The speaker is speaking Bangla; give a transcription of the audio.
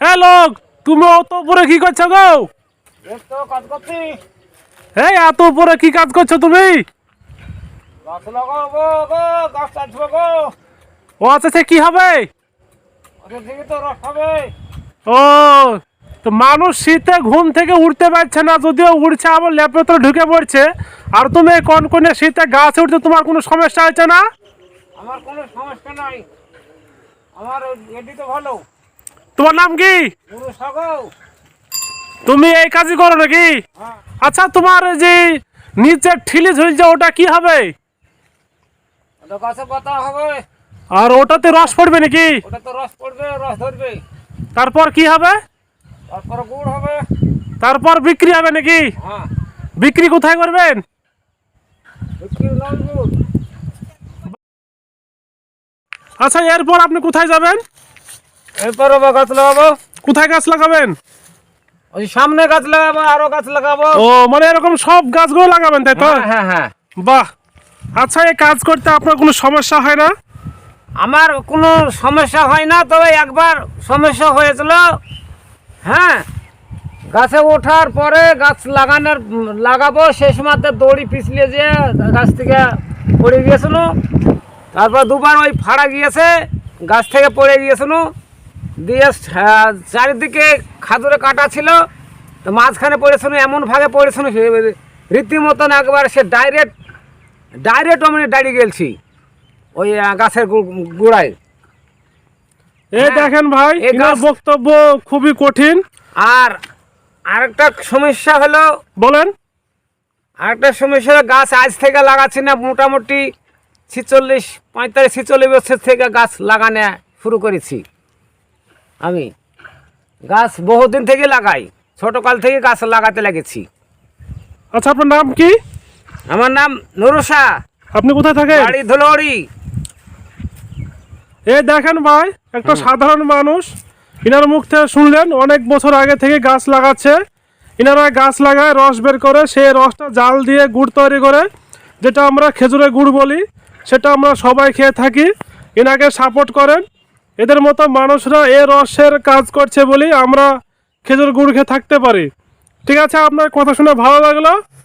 হ্যাঁ লোক তুমি অত উপরে কি করছ গো? এই এত উপরে কি কাজ করছ তুমি? ও আচ্ছা সে কি হবে? ও তো মানুষ শীতে ঘুম থেকে উঠতে পারছে না যদিও উঠছে আবার ল্যাপে তো ঢুকে পড়ছে। আর তুমি কোন কোন শীতে গাছে উঠতে তোমার কোনো সমস্যা হচ্ছে না? আমার কোনো সমস্যা নাই। আমার এটি তো ভালো। তোমার নাম কি? তুমি এই কাজই করো নাকি? আচ্ছা তোমার যে নিচে ঠিলি ঝুলছে ওটা কি হবে? আর ওটাতে রস পড়বে নাকি? তারপর কি হবে? তারপরে বিক্রি হবে নাকি? বিক্রি কোথায় করবেন? আচ্ছা এরপর আপনি কোথায় যাবেন? এরপর গাছ লাগাবো। কোথায় গাছ লাগাবেন? ওই সামনে গাছ লাগাবো আরও গাছ লাগাবো। ও মানে এরকম সব গাছগুলো লাগাবেন তাই তো? হ্যাঁ হ্যাঁ হ্যাঁ। বাহ। আচ্ছা এই কাজ করতে আপনার কোনো সমস্যা হয় না? আমার কোনো সমস্যা হয় না তবে একবার সমস্যা হয়েছিল। হ্যাঁ গাছে ওঠার পরে গাছ লাগানোর লাগাবো সেই সময় দড়ি পিছলে যে গাছ থেকে পড়ে গিয়েছিল। তারপর দুবার ওই ফাড়া গিয়েছে গাছ থেকে পড়ে গিয়েছিল। দিয়ে চারিদিকে খাদুরে কাটা ছিল তো মাঝখানে পড়েছিল এমন ভাগে পড়েছিল রীতিমতন একবার সে ডাইরেক্ট ডাইরেক্ট আমি দাঁড়িয়ে গেলছি ওই গাছের গোড়ায়। এই হ্যাঁ, দেখেন ভাই এনার বক্তব্য খুবই কঠিন। আর আরেকটা সমস্যা হলো বলেন। আরেকটা সমস্যা হলো গাছ আজ থেকে লাগাচ্ছি না মোটামুটি ছিচল্লিশ পঁয়তাল্লিশ ছিচল্লিশ বছর থেকে গাছ লাগানো শুরু করেছি। আমি। গাছ বহুদিন থেকে লাগাই ছোটকাল থেকে গাছ লাগাতে লেগেছি। আচ্ছা আপনার নাম কি? আমার নাম নুরুষা। আপনি কোথায় থাকেন? বাড়ি ধুলড়ি। এ দেখেন ভাই একটা সাধারণ মানুষ ইনার মুখ থেকে শুনলেন অনেক বছর আগে থেকে গাছ লাগাচ্ছে। ইনারা গাছ লাগায় রস বের করে সেই রসটা জাল দিয়ে গুড় তৈরি করে যেটা আমরা খেজুরের গুড় বলি সেটা আমরা সবাই খেয়ে থাকি। এনাকে সাপোর্ট করেন। এদের মতো মানুষরা এ রসের কাজ করছে বলেই আমরা খেজুর গুড় খেয়ে থাকতে পারি। ঠিক আছে, আপনার কথা শুনে ভালো লাগল।